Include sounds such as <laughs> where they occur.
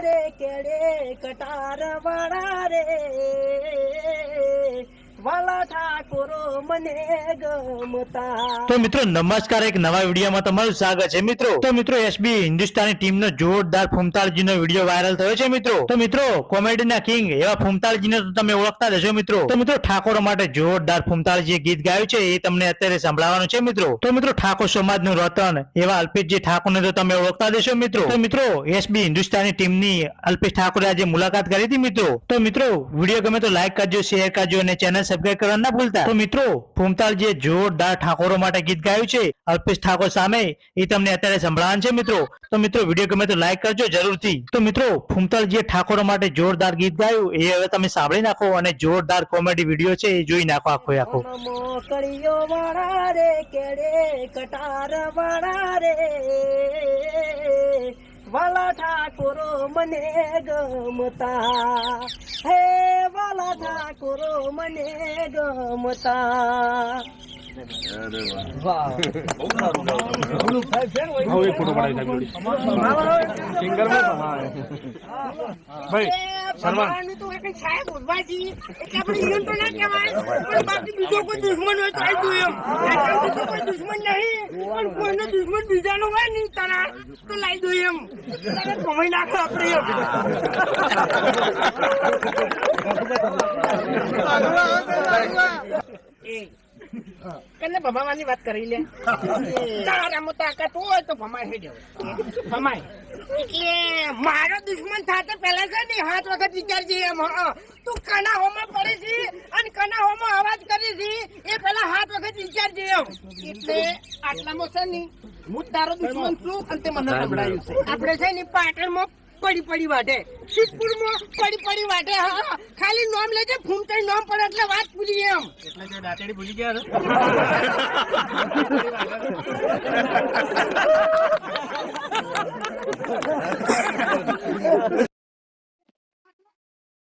રે કેડે કટાર વાળા રે તો મિત્રો, નમસ્કાર, એક નવા વિડીયોમાં તમારું સ્વાગત છે મિત્રો. તો મિત્રો એસબી હિન્દુસ્તાની ટીમનો જોરદાર ફૂમતાળજીનો વીડિયો વાયરલ થયો છે મિત્રો. તો મિત્રો, કોમેડીના કિંગ એવા ફૂમતાળજીને તો તમે ઓળખતા રહેશો મિત્રો. તો મિત્રો, ઠાકોરો માટે જોરદાર ફૂમતાળજીએ ગીત ગાયું છે, એ તમને અત્યારે સંભળાવવાનું છે મિત્રો. તો મિત્રો, ઠાકોર સમાજનું રતન એવા અલ્પેશજી ઠાકોરને તો તમે ઓળખતા દેશો મિત્રો. તો મિત્રો એસબી હિન્દુસ્તાની ટીમની અલ્પેશ ઠાકોરે આજે મુલાકાત કરી હતી મિત્રો. તો મિત્રો, વીડિયો ગમે તો લાઈક કરજો શેર કરજો અને ચેનલ સબસ્ક્રાઈબ કરવા ના ભૂલતા તો મિત્રો ફૂમતાળજીએ જોરદાર ઠાકોરો માટે ગીત ગાયું છે અલ્પેશ ઠાકોર સામે એ તમને અત્યારે સંભળાવાનું છે મિત્રો. તો મિત્રો વીડિયો ગમે તો લાઈક કરજો જરૂરથી. તો મિત્રો જે ઠાકોરો માટે જોરદાર ગીત ગાયું એ હવે તમે સાંભળી નાખો અને જોરદાર કોમેડી વીડિયો છે એ જોઈ નાખો આખો આખો. નમો વાળા રે કેડે કટાર વાળા રે. ઠાકોરો મને ગમતા. હે વાલા ઠાકોરો મને ગમતા. દુશ્મન નહીં બીજાનો હોય ને તારા તો લાવી દઉં એમ કમાઈ નાખો આપણે એમ કને ભમાવાની વાત કરી લે? તારામાં તાકાત હોય તો ભમાય હે જવું ભમાય એટલે મારો દુશ્મન થાતે પહેલા છે ને હાથ વખત વિચારજે એમ હં. તું કના હોમાં પડે છે અને કના હોમાં અવાજ કરે છે એ પેલા હાથ વખત વિચારજે એમ. એટલે આટલામાં છે ને હું તારો દુશ્મન છું અને તે મને સંભળાયું. છે. આપણે છે ને પાટણમાં પડી પડી વાટે શીતપુરમાં પડી પડી વાટે હા ખાલી નામ લેજે ફૂમતાઈ નામ પર એટલે વાત ભૂલી એમ. એટલે દાંતેડી ભૂલી ગયા <laughs>